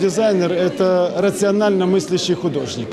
Дизайнер – это рационально мыслящий художник.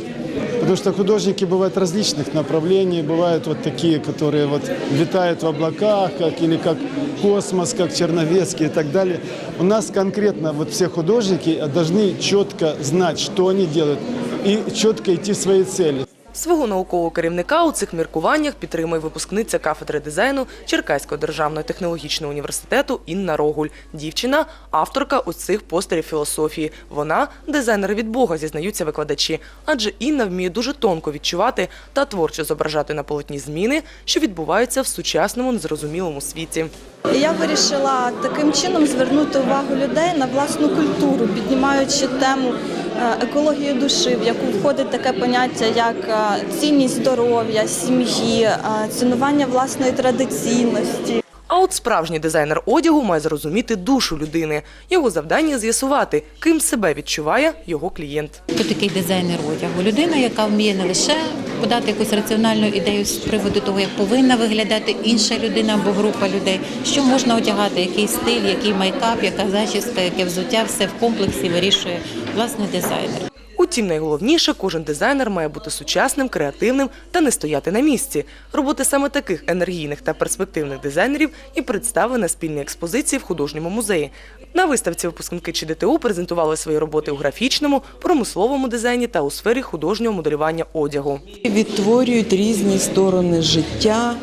Потому что художники бывают различных направлений, бывают вот такие, которые вот витают в облаках, как, или как космос, как Черновецкий и так далее. У нас конкретно вот все художники должны четко знать, что они делают, и четко идти в свои цели. Свого наукового керівника у цих міркуваннях підтримує випускниця кафедри дизайну Черкаського державного технологічного університету Інна Рогуль. Дівчина – авторка ось цих постерів філософії. Вона – дизайнер від Бога, зізнаються викладачі. Адже Інна вміє дуже тонко відчувати та творчо зображати на полотні зміни, що відбуваються в сучасному незрозумілому світі. Я вирішила таким чином звернути увагу людей на власну культуру, піднімаючи тему е, екології душі, в яку входить таке поняття, як е, цінність здоров'я, сім'ї, е, цінування власної традиційності. А от справжній дизайнер одягу має зрозуміти душу людини. Його завдання – з'ясувати, ким себе відчуває його клієнт. Хто такий дизайнер одягу? Людина, яка вміє не лише подати якусь раціональну ідею з приводу того, як повинна виглядати інша людина або група людей, що можна одягати, який стиль, який майкап, яка зачіска, яке взуття, все в комплексі вирішує власний дизайнер. Утім, найголовніше, кожен дизайнер має бути сучасним, креативним та не стояти на місці. Роботи саме таких енергійних та перспективних дизайнерів і представлені на спільній експозиції в художньому музеї. На виставці випускники ЧДТУ презентували свої роботи у графічному, промисловому дизайні та у сфері художнього моделювання одягу. Відтворюють різні сторони життя,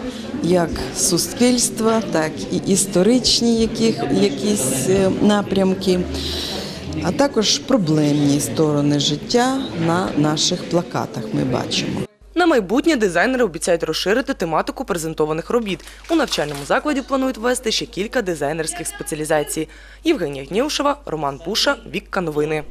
як суспільства, так і історичні якісь е, напрямки, а також проблемні сторони життя на наших плакатах ми бачимо. На майбутнє дизайнери обіцяють розширити тематику презентованих робіт. У навчальному закладі планують ввести ще кілька дизайнерських спеціалізацій. Євгенія Гнєушева, Роман Пуша, Вікка Новини.